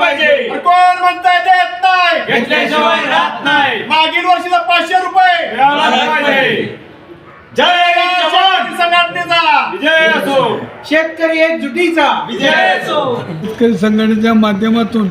पाहिजे. कोण म्हणताय देत नाही? घेतल्याशिवाय राहत नाही. मागील वर्षीचा पाचशे रुपये. मिळालाच पाहिजे. जय जवान. संघटनेचा. विजय असो. शेतकरी एकजुटीचा. विजय असो. शेतकरी संघटनेच्या माध्यमातून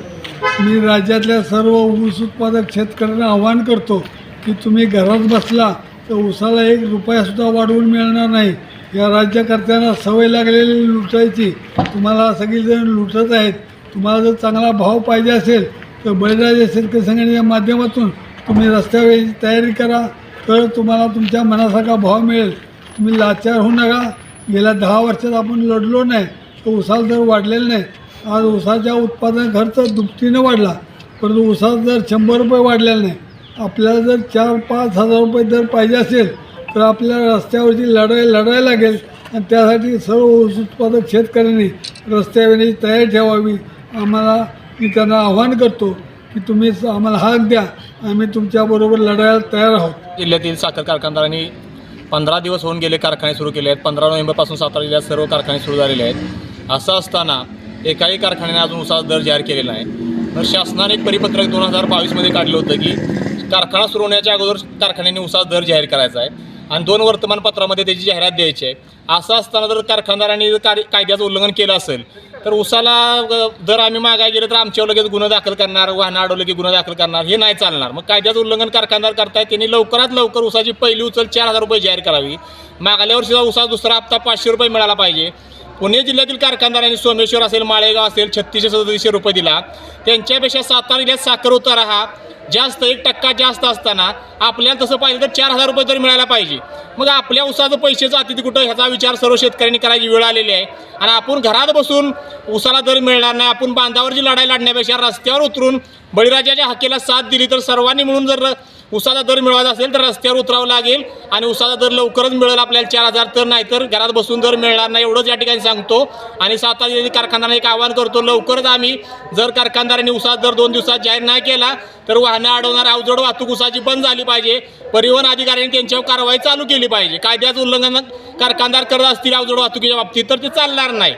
मी राज्यातल्या सर्व ऊस उत्पादक शेतकऱ्यांना आवाहन करतो की तुम्ही घरात बसला तर ऊसाला एक रुपयासुद्धा वाढवून मिळणार नाही. या राज्यकर्त्यांना सवय लागलेली लुटायची. तुम्हाला सगळीजण लुटत आहेत. तुम्हाला जर चांगला भाव पाहिजे असेल तर बळीराजा शेतकरी संघटनेच्या माध्यमातून तुम्ही रस्त्यावर तयारी करा. तर तुम्हाला तुमच्या मनासारखा भाव मिळेल. तुम्ही लाचार होऊ नका. गेल्या दहा वर्षात आपण लढलो नाही तर उसाला दर वाढलेला नाही. आज उसाच्या उत्पादन खर्च दुपटीनं वाढला परंतु उसाचा दर शंभर रुपये वाढलेला नाही. आपल्याला जर चार पाच हजार रुपये दर पाहिजे असेल तर आपल्याला रस्त्यावरची लढाई लढायला लागेल. आणि त्यासाठी सर्व ऊस उत्पादक शेतकऱ्यांनी रस्त्यावरची तयारी ठेवावी. आम्हाला मी त्यांना आव्हान करतो की तुम्ही आम्हाला हाक द्या. आम्ही तुमच्याबरोबर लढायला तयार आहोत. जिल्ह्यातील साखर कारखानदारांनी पंधरा दिवस होऊन गेले कारखाने सुरू केले आहेत. पंधरा नोव्हेंबरपासून सातारा जिल्ह्यात सर्व कारखाने सुरू झालेले आहेत. असं असताना एकाही कारखान्याने अजून उसाचा दर जाहीर केलेला आहे तर शासनाने एक परिपत्रक दोन हजार बावीसमध्ये काढलं होतं की कारखाना सुरू होण्याच्या अगोदर कारखान्याने उसाचा दर जाहीर करायचा आहे. आणि दोन वर्तमानपत्रामध्ये त्याची जाहिरात द्यायची आहे. असं असताना जर कारखानदारांनी जर कार्य कायद्याचं उल्लंघन केलं असेल तर उसाला जर आम्ही मागाय गेलं तर आमच्यावर लगेच गुन्हा दाखल करणार वाहनं अडवलं की गुन्हा दाखल करणार हे नाही चालणार. मग कायद्याचं उल्लंघन कारखानदार करताय त्यांनी लवकरात लवकर उसाची पहिली उचल चार हजार रुपये जाहीर करावी. मागल्या वर्षीचा उसा दुसरा हप्ता पाचशे रुपये मिळाला पाहिजे. पुणे जिल्ह्यातील कारखानदारांनी सोमेश्वर असेल माळेगाव असेल छत्तीसशे सदतीसशे रुपये दिला. त्यांच्यापेक्षा सातारा जिल्ह्यात साखर उतारा हा. जास्त एक टक्का जास्त असताना आपल्याला तसं पाहिजे तर चार हजार रुपये तरी मिळायला पाहिजे. मग आपल्या उसाचं पैसे जाते कुठं ह्याचा विचार सर्व शेतकऱ्यांनी करायची वेळ आलेली आहे. आणि आपण घरात बसून उसाला दर मिळणार नाही आपण बांधावरची लढाई लढण्यापेक्षा रस्त्यावर उतरून बळीराजाच्या हक्केला साथ दिली तर सर्वांनी मिळून जर उसाचा दर मिळवायचा असेल तर रस्त्यावर उतरावं लागेल आणि उसाचा दर लवकरच मिळेल आपल्याला चार हजार तर नाही तर घरात बसून दर मिळणार नाही एवढंच या ठिकाणी सांगतो. आणि सातारा कारखानदारांना एक आवाहन करतो लवकरच आम्ही जर कारखानदारांनी उसाचा दर दोन दिवसात जाहीर नाही केला तर वाहनं अडवणार अवजड वाहतूक उसाची बंद झाली पाहिजे. परिवहन अधिकाऱ्यांनी त्यांच्यावर कारवाई चालू केली पाहिजे. कायद्याचं उल्लंघन कारखानदार करत असतील अवजड वाहतुकीच्या बाबतीत तर ते चालणार नाही.